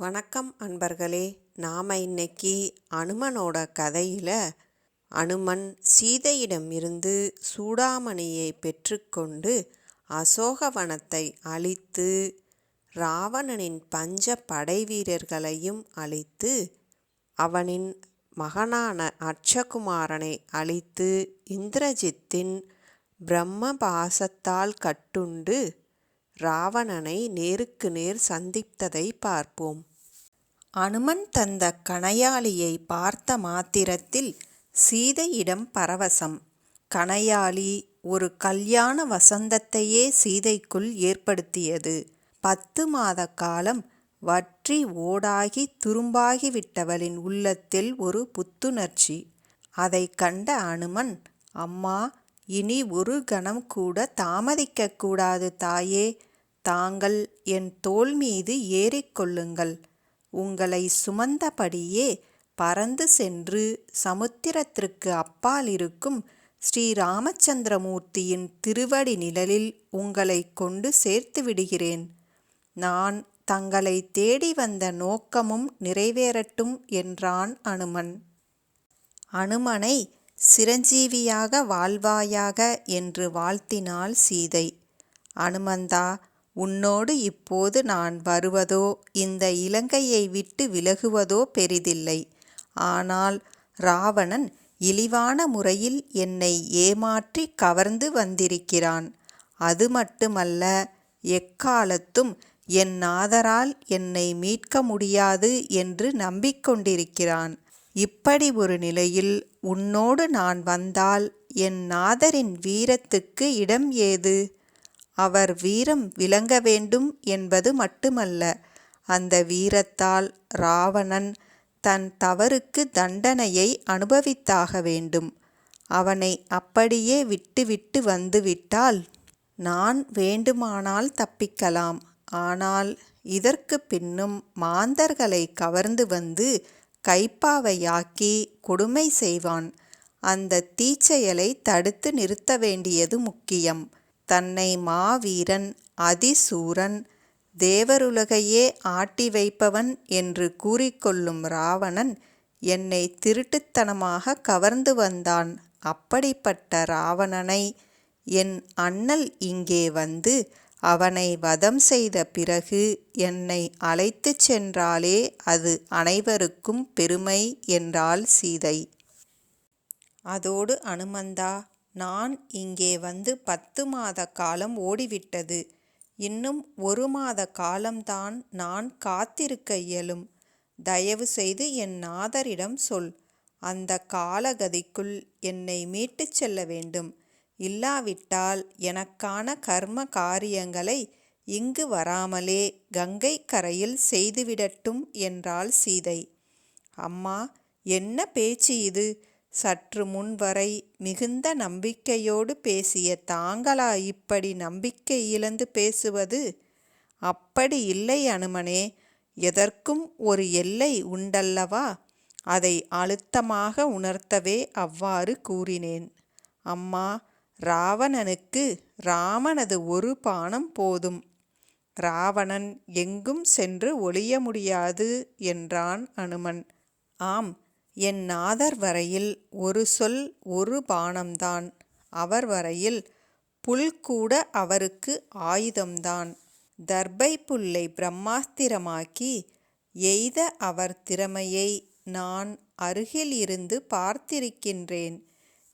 வணக்கம் அன்பர்களே நாம் இன்னைக்கு அனுமனோட கதையில் அனுமன் சீதையிடம் இருந்து சூடாமணியை பெற்றுக்கொண்டு அசோகவனத்தை அழித்து ராவணனின் பஞ்ச படைவீரர்களையும் அழித்து அவனின் மகனான அட்சகுமாரனை அழித்து இந்திரஜித்தின் பிரம்மபாசத்தால் கட்டுண்டு ராவணனை நேருக்கு நேர் சந்தித்ததை பார்ப்போம். அனுமன் தந்த கணையாளியை பார்த்த மாத்திரத்தில் சீதையிடம் பரவசம். கணையாளி ஒரு கல்யாண வசந்தத்தையே சீதைக்குள் ஏற்படுத்தியது. பத்து மாத காலம் வற்றி ஓடாகி துரும்பாகிவிட்டவளின் உள்ளத்தில் ஒரு புத்துணர்ச்சி. அதை கண்ட அனுமன் அம்மா இனி ஒரு கணம் கூட தாமதிக்கக்கூடாது தாயே. தாங்கள் என் தோள் மீது ஏறிக்கொள்ளுங்கள் உங்களை சுமந்தபடியே பறந்து சென்று சமுத்திரத்திற்கு அப்பால் இருக்கும் ஸ்ரீராமச்சந்திரமூர்த்தியின் திருவடி நிழலில் உங்களை கொண்டு சேர்த்து விடுகிறேன். நான் தங்களை தேடி வந்த நோக்கமும் நிறைவேறட்டும் என்றான் அனுமன். அனுமனை சிரஞ்சீவியாக வாழ்வாயாக என்று வாழ்த்தினாள் சீதை. அனுமந்தா உன்னோடு இப்போது நான் வருவதோ இந்த இலங்கையை விட்டு விலகுவதோ பெரிதில்லை. ஆனால் ராவணன் இழிவான முறையில் என்னை ஏமாற்றி கவர்ந்து வந்திருக்கிறான். அது மட்டுமல்ல எக்காலத்தும் என் நாதரால் என்னை மீட்க முடியாது என்று நம்பிக்கொண்டிருக்கிறான். இப்படி ஒரு நிலையில் உன்னோடு நான் வந்தால் என் நாதரின் வீரத்துக்கு இடம் ஏது? அவர் வீரம் விளங்க வேண்டும் என்பது மட்டுமல்ல அந்த வீரத்தால் ராவணன் தன் தவறுக்கு தண்டனையை அனுபவித்தாக வேண்டும். அவனை அப்படியே விட்டுவிட்டு வந்துவிட்டால் நான் வேண்டுமானால் தப்பிக்கலாம். ஆனால் இதற்கு பின்னும் மாந்தர்களை கவர்ந்து வந்து கைப்பாவையாக்கி கொடுமை செய்வான். அந்த தீச்செயலை தடுத்து நிறுத்த வேண்டியது முக்கியம். தன்னை மாவீரன் அதிசூரன் தேவருலகையே ஆட்டி வைப்பவன் என்று கூறிக்கொள்ளும் ராவணன் என்னை திருட்டுத்தனமாக கவர்ந்து வந்தான். அப்படிப்பட்ட ராவணனை என் அண்ணல் இங்கே வந்து அவனை வதம் செய்த பிறகு என்னை அழைத்துச் சென்றாலே அது அனைவருக்கும் பெருமை என்றாள் சீதை. அதோடு அனுமந்தா நான் இங்கே வந்து பத்து மாத காலம் ஓடிவிட்டது. இன்னும் ஒரு மாத காலம்தான் நான் காத்திருக்க இயலும். தயவு செய்து என் நாதரிடம் சொல். அந்த காலகதிக்குள் என்னை மீட்டுச் செல்ல வேண்டும். இல்லாவிட்டால் எனக்கான கர்ம காரியங்களை இங்கு வராமலே கங்கை கரையில் செய்துவிடட்டும் என்றாள் சீதை. அம்மா என்ன பேச்சு இது? சற்று முன்வரை மிகுந்த நம்பிக்கையோடு பேசிய தாங்களா இப்படி நம்பிக்கை இழந்து பேசுவது? அப்படி இல்லை அனுமனே எதற்கும் ஒரு எல்லை உண்டல்லவா? அதை அழுத்தமாக உணர்த்தவே அவ்வாறு கூறினேன். அம்மா ராவணனுக்கு ராமனது ஒரு பானம் போதும். ராவணன் எங்கும் சென்று ஒளிய முடியாது என்றான் அனுமன். ஆம் என் நாதர் வரையில் ஒரு சொல் ஒரு பானம்தான். அவர் வரையில் புல் கூட அவருக்கு ஆயுதம்தான். தர்பை புல்லை பிரம்மாஸ்திரமாக்கி எய்த அவர் திறமையை நான் அருகில் இருந்து பார்த்திருக்கின்றேன்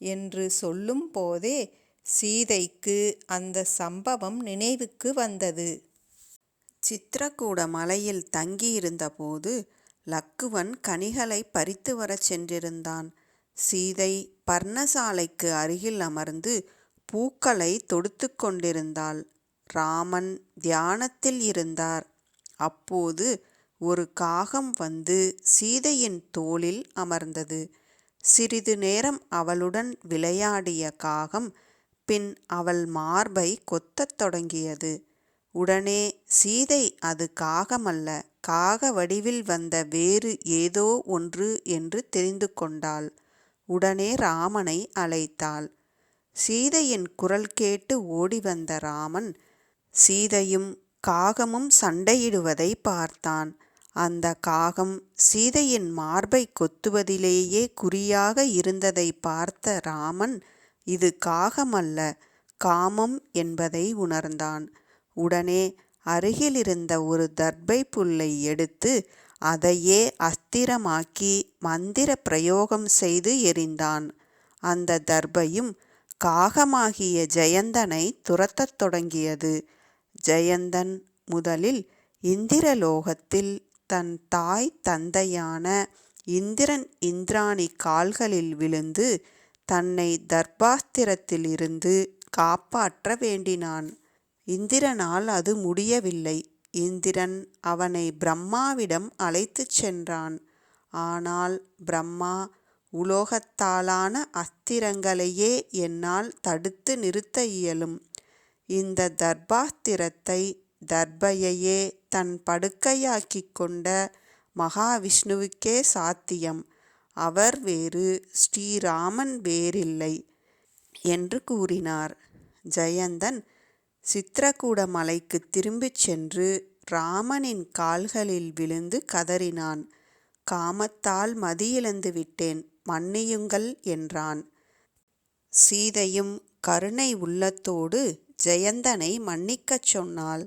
என்று சொல்லும் போதே சீதைக்கு அந்த சம்பவம் நினைவுக்கு வந்தது. சித்திரக்கூட மலையில் தங்கியிருந்தபோது லக்குவன் கனிகளை பறித்து வரச் சென்றிருந்தான். சீதை பர்ணசாலைக்கு அருகில் அமர்ந்து பூக்களை தொடுத்து கொண்டிருந்தாள். ராமன் தியானத்தில் இருந்தார். அப்போது ஒரு காகம் வந்து சீதையின் தோளில் அமர்ந்தது. சிறிது நேரம் அவளுடன் விளையாடிய காகம் பின் அவள் மார்பை கொத்தத் தொடங்கியது. உடனே சீதை அது காகமல்ல. காக வடிவில் வந்த வேறு ஏதோ ஒன்று என்று தெரிந்து கொண்டாள். உடனே ராமனை அழைத்தாள். சீதையின் குரல் கேட்டு ஓடி வந்த ராமன் சீதையும் காகமும் சண்டையிடுவதை பார்த்தான். அந்த காகம் சீதையின் மார்பை கொத்துவதிலேயே குறியாக இருந்ததை பார்த்த ராமன் இது காகமல்ல காமம் என்பதை உணர்ந்தான். உடனே அருகிலிருந்த ஒரு தர்பை புல்லை எடுத்து அதையே அஸ்திரமாக்கி மந்திர பிரயோகம் செய்து எறிந்தான் அந்த தர்பையும் காகமாகிய ஜெயந்தனை துரத்தத் தொடங்கியது. ஜெயந்தன் முதலில் இந்திரலோகத்தில் தன் தாய் தந்தையான இந்திரன் இந்திராணி கால்களில் விழுந்து தன்னை தர்பாஸ்திரத்திலிருந்து காப்பாற்ற வேண்டினான். இந்திரனால் அது முடியவில்லை. இந்திரன் அவனை பிரம்மாவிடம் அழைத்துச் சென்றான். ஆனால் பிரம்மா உலோகத்தாலான அஸ்திரங்களையே என்னால் தடுத்து நிறுத்த இயலும். இந்த தர்பாஸ்திரத்தை தர்பையையே தன் படுக்கையாக்கிக் கொண்ட மகாவிஷ்ணுவுக்கே சாத்தியம். அவர் வேறு ஸ்ரீராமன் வேறில்லை என்று கூறினார். ஜெயந்தன் சித்திரகூட மலைக்கு திரும்பிச் சென்று ராமனின் கால்களில் விழுந்து கதறினான். காமத்தால் மதியிழந்து விட்டேன் மன்னியுங்கள் என்றான். சீதையும் கருணை உள்ளத்தோடு ஜெயந்தனை மன்னிக்கச் சொன்னாள்.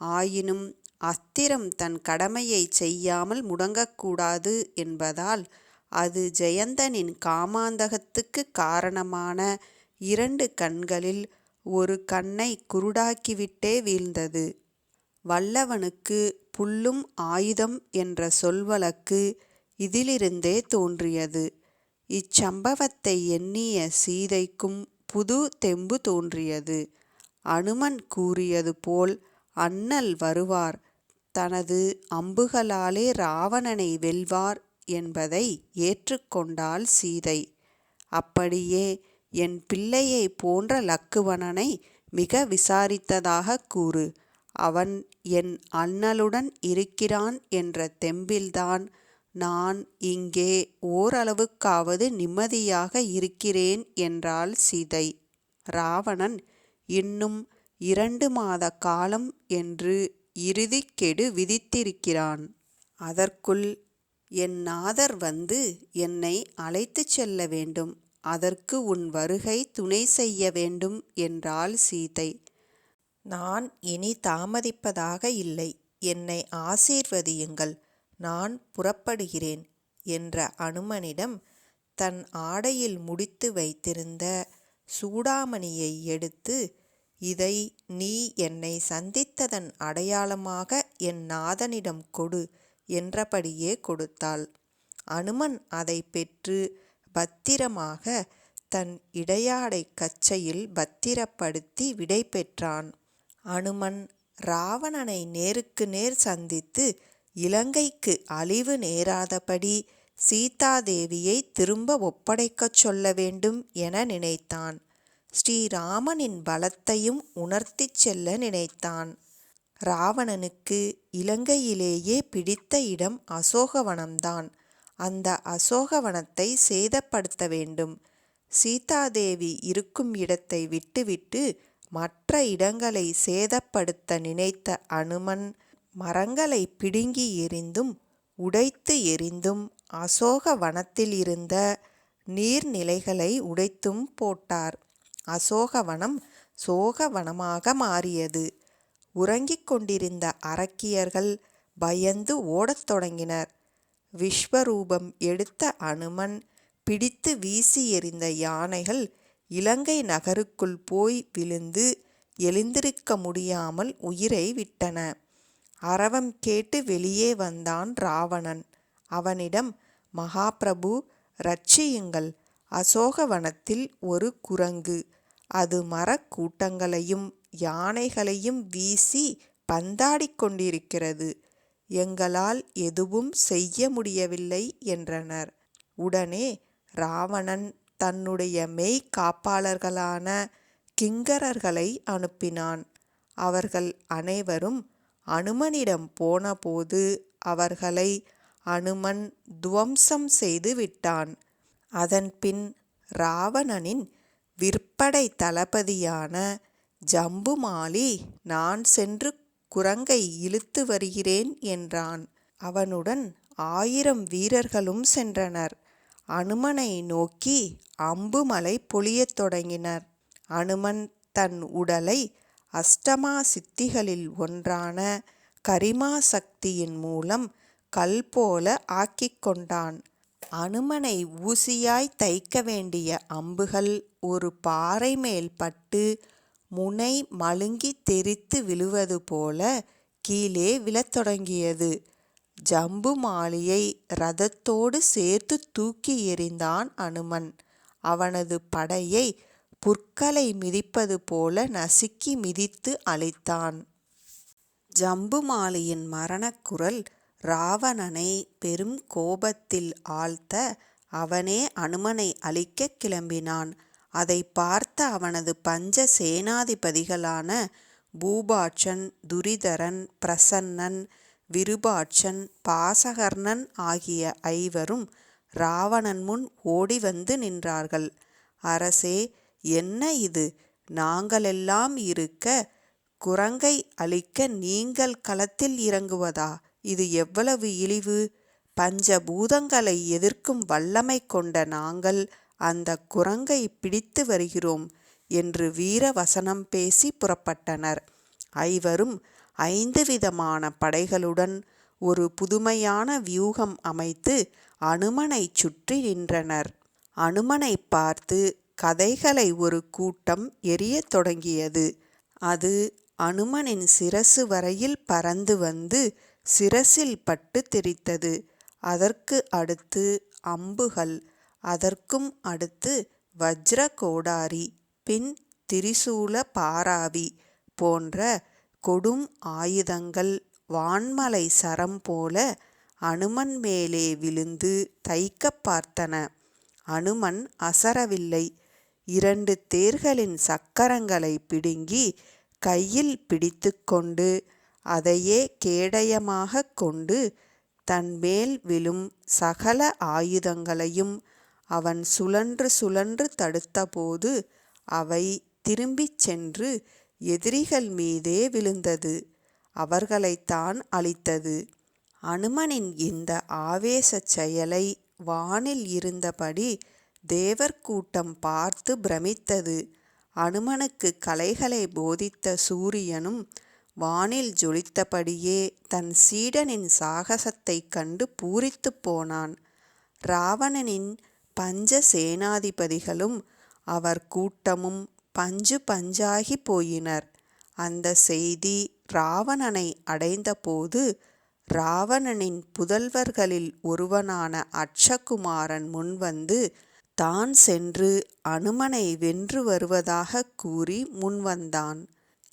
ஆயினும் அஸ்திரம் தன் கடமையை செய்யாமல் முடங்கக்கூடாது என்பதால் அது ஜெயந்தனின் காமாந்தகத்துக்கு காரணமான இரண்டு கண்களில் ஒரு கண்ணை குருடாக்கிவிட்டே வீழ்ந்தது. வல்லவனுக்கு புல்லும் ஆயுதம் என்ற சொல்வழக்கு இதிலிருந்தே தோன்றியது. இச்சம்பவத்தை எண்ணிய சீதைக்கும் புது தெம்பு தோன்றியது. அனுமன் கூறியது போல் அண்ணல் வருவார். தனது அம்புகளாலே ராவணனை வெல்வார் என்பதை ஏற்றுக்கொண்டாள் சீதை. அப்படியே என் பிள்ளையை போன்ற லக்குவணனை மிக விசாரித்ததாக கூறு. அவன் என் அண்ணலுடன் இருக்கிறான் என்ற தெம்பில்தான் நான் இங்கே ஓரளவுக்காவது நிம்மதியாக இருக்கிறேன் என்றாள் சீதை. ராவணன் இன்னும் இரண்டு மாத காலம் என்று இறுதிக்கெடு விதித்திருக்கிறான். அதற்குள் என் நாதர் வந்து என்னை அழைத்துச் செல்ல வேண்டும். அதற்கு உன் வருகை துணை செய்ய வேண்டும் என்றாள் சீதை. நான் இனி தாமதிப்பதாக இல்லை. என்னை ஆசீர்வதியுங்கள். நான் புறப்படுகிறேன் என்ற அனுமனிடம் தன் ஆடையில் முடித்து வைத்திருந்த சூடாமணியை எடுத்து இதை நீ என்னை சந்தித்ததன் அடையாளமாக என் நாதனிடம் கொடு என்றபடியே கொடுத்தாள். அனுமன் அதை பெற்று பத்திரமாக தன் இடையாடை கச்சையில் பத்திரப்படுத்தி விடை பெற்றான் அனுமன் ராவணனை நேருக்கு நேர் சந்தித்து இலங்கைக்கு அழிவு நேராதபடி சீதாதேவியை திரும்ப ஒப்படைக்கச் சொல்ல வேண்டும் என நினைத்தான். ஸ்ரீராமனின் பலத்தையும் உணர்த்திச் செல்ல நினைத்தான். ராவணனுக்கு இலங்கையிலேயே பிடித்த இடம் அசோகவனம்தான். அந்த அசோகவனத்தை சேதப்படுத்த வேண்டும். சீதாதேவி இருக்கும் இடத்தை விட்டுவிட்டு மற்ற இடங்களை சேதப்படுத்த நினைத்த அனுமன் மரங்களை பிடுங்கி எறிந்தும் உடைத்து எறிந்தும் அசோக வனத்தில் இருந்த நீர்நிலைகளை உடைத்தும் போட்டார். அசோகவனம் சோகவனமாக மாறியது. உறங்கிக் கொண்டிருந்த அரக்கியர்கள் பயந்து ஓடத் தொடங்கினர். விஸ்வரூபம் எடுத்த அனுமன் பிடித்து வீசி எறிந்த யானைகள் இலங்கை நகருக்குள் போய் விழுந்து எழுந்திருக்க முடியாமல் உயிரை விட்டன. அரவம் கேட்டு வெளியே வந்தான் ராவணன். அவனிடம் மகாபிரபு ரட்சியுங்கள். அசோகவனத்தில் ஒரு குரங்கு. அது மரக்கூட்டங்களையும் யானைகளையும் வீசி பந்தாடிக் கொண்டிருக்கிறது. எங்களால் எதுவும் செய்ய முடியவில்லை என்றனர். உடனே ராவணன் தன்னுடைய மெய் காப்பாளர்களான கிங்கரர்களை அனுப்பினான். அவர்கள் அனைவரும் அனுமனிடம் போனபோது அவர்களை அனுமன் துவம்சம் செய்து விட்டான். அதன்பின் ராவணனின் விற்படை தளபதியான ஜம்புமாலி நான் சென்று குரங்கை இழுத்து வருகிறேன் என்றான். அவனுடன் ஆயிரம் வீரர்களும் சென்றனர். அனுமனை நோக்கி அம்புமலை பொழியத் தொடங்கினர். அனுமன் தன் உடலை அஷ்டமா சித்திகளில் ஒன்றான கரிமா சக்தியின் மூலம் கல் போல ஆக்கிக் கொண்டான். அனுமனை ஊசியாய் தைக்க வேண்டிய அம்புகள் ஒரு பாறை மேல் பட்டு முனை மழுங்கி தெறித்து விழுவது போல கீழே விழத் தொடங்கியது. ஜம்புமாலியை ரதத்தோடு சேர்த்து தூக்கி எறிந்தான் அனுமன். அவனது படையை புற்களை மிதிப்பது போல நசுக்கி மிதித்து அழித்தான். ஜம்புமாலியின் மரணக்குரல் ராவணனை பெரும் கோபத்தில் ஆழ்த்த அவனே அனுமனை அழிக்க கிளம்பினான். அதை பார்த்த அவனது பஞ்ச சேனாதிபதிகளான பூபாட்சன் துரிதரன் பிரசன்னன் விருபாட்சன் பாசகர்ணன் ஆகிய ஐவரும் ராவணன் முன் ஓடி வந்து நின்றார்கள். அரசே என்ன இது? நாங்களெல்லாம் இருக்க குரங்கை அழிக்க நீங்கள் களத்தில் இறங்குவதா? இது எவ்வளவு இழிவு! பஞ்சபூதங்களை எதிர்க்கும் வல்லமை கொண்ட நாங்கள் அந்த குரங்கை பிடித்து வருகிறோம் என்று வீர வசனம் பேசி புறப்பட்டனர். ஐவரும் ஐந்து விதமான படைகளுடன் ஒரு புதுமையான வியூகம் அமைத்து அனுமனை சுற்றி நின்றனர். அனுமனை பார்த்து கதைகளை ஒரு கூட்டம் எரியத் தொடங்கியது. அது அனுமனின் சிரசு வரையில் பறந்து வந்து சிரசில் பட்டு தெரித்தது. அதற்கு அடுத்து அம்புகள் அதற்கும் அடுத்து வஜ்ர கோடாரி பின் திரிசூல பாராவி போன்ற கொடும் ஆயுதங்கள் வான்மலை சரம் போல அனுமன் மேலே விழுந்து தைக்க பார்த்தன. அனுமன் அசரவில்லை. இரண்டு தேர்களின் சக்கரங்களை பிடுங்கி கையில் பிடித்துக்கொண்டு அதையே கேடயமாகக் கொண்டு தன்மேல் விழும் சகல ஆயுதங்களையும் அவன் சுழன்று சுழன்று தடுத்தபோது அவை திரும்பிச் சென்று எதிரிகள் மீதே விழுந்தது. அவர்களைத்தான் அழித்தது. அனுமனின் இந்த ஆவேசச் செயலை வானில் இருந்தபடி தேவர் கூட்டம் பார்த்து பிரமித்தது. அனுமனுக்கு கலைகளை போதித்த சூரியனும் வானில் ஜொலித்தபடியே தன் சீடனின் சாகசத்தைக் கண்டு பூரித்துப் போனான். ராவணனின் பஞ்ச சேனாதிபதிகளும் அவர் கூட்டமும் பஞ்சு பஞ்சாகி போயினர். அந்த செய்தி ராவணனை அடைந்தபோது ராவணனின் புதல்வர்களில் ஒருவனான அட்சகுமாரன் முன்வந்து தான் சென்று அனுமனை வென்று வருவதாகக் கூறி முன்வந்தான்.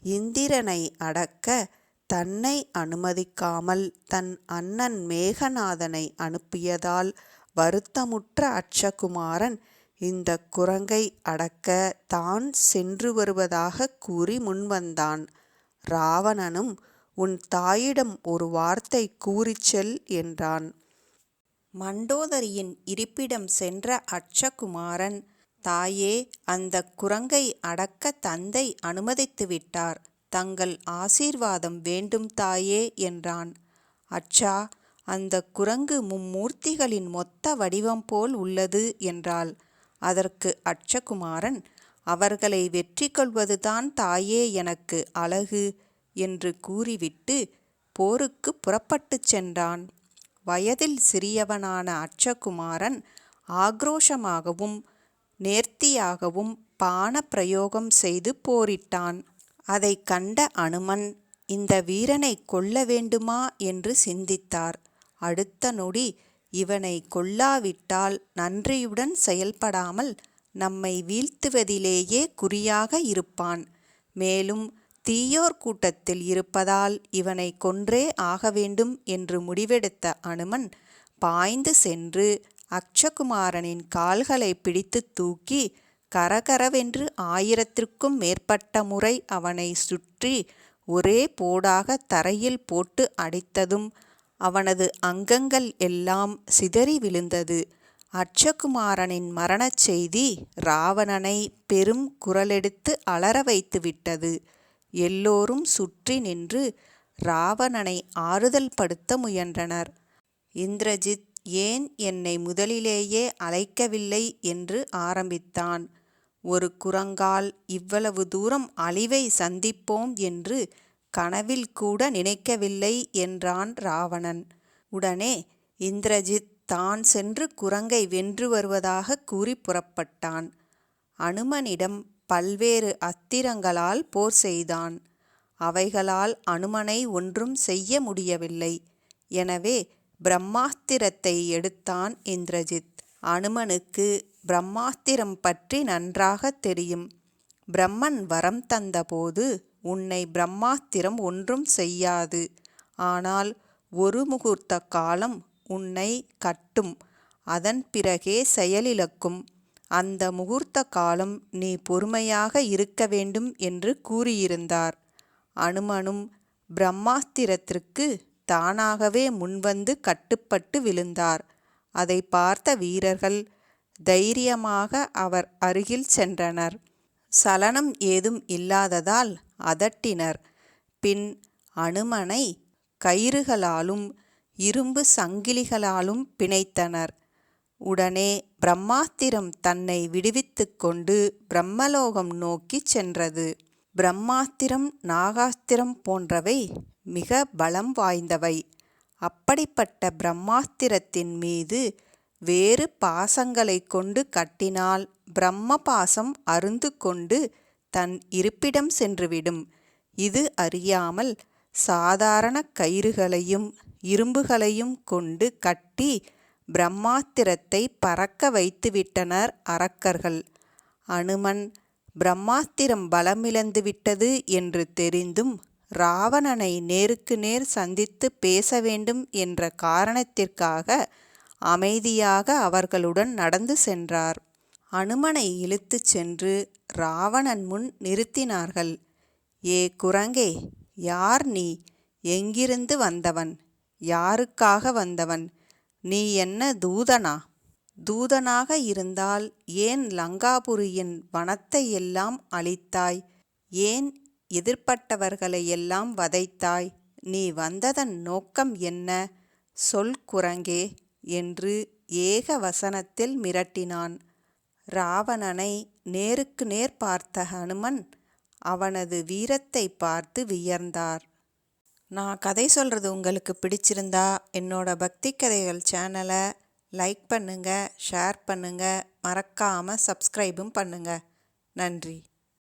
இந்திரனை அடக்க தன்னை அனுமதிக்காமல் தன் அண்ணன் மேகநாதனை அனுப்பியதால் வருத்தமுற்ற அட்சகுமாரன் இந்த குரங்கை அடக்க தான் சென்று வருவதாகக் கூறி முன்வந்தான். ராவணனும் உன் தாயிடம் ஒரு வார்த்தை கூறிச் செல் என்றான். மண்டோதரியின் இருப்பிடம் சென்ற அட்சகுமாரன் தாயே அந்த குரங்கை அடக்க தந்தை அனுமதித்து விட்டார். தங்கள் ஆசீர்வாதம் வேண்டும் தாயே என்றான். அச்சா அந்த குரங்கு மும்மூர்த்திகளின் மொத்த வடிவம் போல் உள்ளது என்றாள். அதற்கு அட்சகுமாரன் அவர்களை வெற்றி கொள்வதுதான் தாயே எனக்கு அழகு என்று கூறிவிட்டு போருக்கு புறப்பட்டுச் சென்றான். வயதில் சிறியவனான அட்சகுமாரன் ஆக்ரோஷமாகவும் நேர்த்தியாகவும் பான பிரயோகம் செய்து போரிட்டான். அதை கண்ட அனுமன் இந்த வீரனை கொல்ல வேண்டுமா? என்று சிந்தித்தார். அடுத்த நொடி இவனை கொல்லாவிட்டால் நன்றியுடன் செயல்படாமல் நம்மை வீழ்த்துவதிலேயே குறியாக இருப்பான். மேலும் தீயோர் கூட்டத்தில் இருப்பதால் இவனை கொன்றே ஆக வேண்டும் என்று முடிவெடுத்த அனுமன் பாய்ந்து சென்று அக்ஷகுமாரனின் கால்களை பிடித்து தூக்கி கரகரவென்று ஆயிரத்திற்கும் மேற்பட்ட முறை அவனை சுற்றி ஒரே போடாக தரையில் போட்டு அடித்ததும் அவனது அங்கங்கள் எல்லாம் சிதறி விழுந்தது. அட்சகுமாரனின் மரணச் செய்தி ராவணனை பெரும் குரலெடுத்து அலற வைத்து விட்டது. எல்லோரும் சுற்றி நின்று ராவணனை ஆறுதல் படுத்த முயன்றனர். இந்திரஜித் ஏன் என்னை முதலிலேயே அழைக்கவில்லை என்று ஆரம்பித்தான். ஒரு குரங்கால் இவ்வளவு தூரம் அழிவை சந்திப்போம் என்று கனவில் கூட நினைக்கவில்லை என்றான் ராவணன். உடனே இந்திரஜித் தான் சென்று குரங்கை வென்று வருவதாக கூறி புறப்பட்டான். அனுமனிடம் பல்வேறு அத்திரங்களால் போர் செய்தான். அவைகளால் அனுமனை ஒன்றும் செய்ய முடியவில்லை. எனவே பிரம்மாஸ்திரத்தை எடுத்தான் இந்திரஜித். அனுமனுக்கு பிரம்மாஸ்திரம் பற்றி நன்றாக தெரியும். பிரம்மன் வரம் தந்தபோது உன்னை பிரம்மாஸ்திரம் ஒன்றும் செய்யாது. ஆனால் ஒரு முகூர்த்த காலம் உன்னை கட்டும். அதன் பிறகே செயலிழக்கும். அந்த முகூர்த்த காலம் நீ பொறுமையாக இருக்க வேண்டும் என்று கூறியிருந்தார். அனுமனும் பிரம்மாஸ்திரத்திற்கு தானாகவே முன்வந்து கட்டுப்பட்டு விழுந்தார். அதை பார்த்த வீரர்கள் தைரியமாக அவர் அருகில் சென்றனர். சலனம் ஏதும் இல்லாததால் அதட்டினர். பின் அனுமனை கயிறுகளாலும் இரும்பு சங்கிலிகளாலும் பிணைத்தனர். உடனே பிரம்மாஸ்திரம் தன்னை விடுவித்து கொண்டு பிரம்மலோகம் நோக்கிச் சென்றது. பிரம்மாஸ்திரம் நாகாஸ்திரம் போன்றவை மிக பலம் வாய்ந்தவை. அப்படிப்பட்ட பிரம்மாஸ்திரத்தின் மீது வேறு பாசங்களை கொண்டு கட்டினால் பிரம்ம பாசம் அருந்து கொண்டு தன் இருப்பிடம் சென்றுவிடும். இது அறியாமல் சாதாரண கயிறுகளையும் இரும்புகளையும் கொண்டு கட்டி பிரம்மாஸ்திரத்தை பறக்க வைத்துவிட்டனர் அரக்கர்கள். அனுமன் பிரம்மாஸ்திரம் பலமிழந்து விட்டது என்று தெரிந்தும் ராவணனை நேருக்கு நேர் சந்தித்து பேச வேண்டும் என்ற காரணத்திற்காக அமைதியாக அவர்களுடன் நடந்து சென்றார். அனுமனை இழுத்துச் சென்று ராவணன் முன் நிறுத்தினார்கள். ஏ குரங்கே யார் நீ? எங்கிருந்து வந்தவன்? யாருக்காக வந்தவன்? நீ என்ன தூதனா? தூதனாக இருந்தால் ஏன் லங்காபுரியின் வனத்தை எல்லாம் அழித்தாய்? ஏன் எதிர்ப்பட்டவர்களை எல்லாம் வதைத்தாய்? நீ வந்ததன் நோக்கம் என்ன? சொல் குரங்கே. என்று ஏக வசனத்தில் மிரட்டினான். ராவணனை நேருக்கு நேர் பார்த்த ஹனுமன் அவனது வீரத்தை பார்த்து வியர்ந்தார். நான் கதை சொல்கிறது உங்களுக்கு பிடிச்சிருந்தா என்னோட பக்தி கதைகள் சேனலை லைக் பண்ணுங்கள் ஷேர் பண்ணுங்கள் மறக்காமல் சப்ஸ்கிரைபும் பண்ணுங்கள் நன்றி.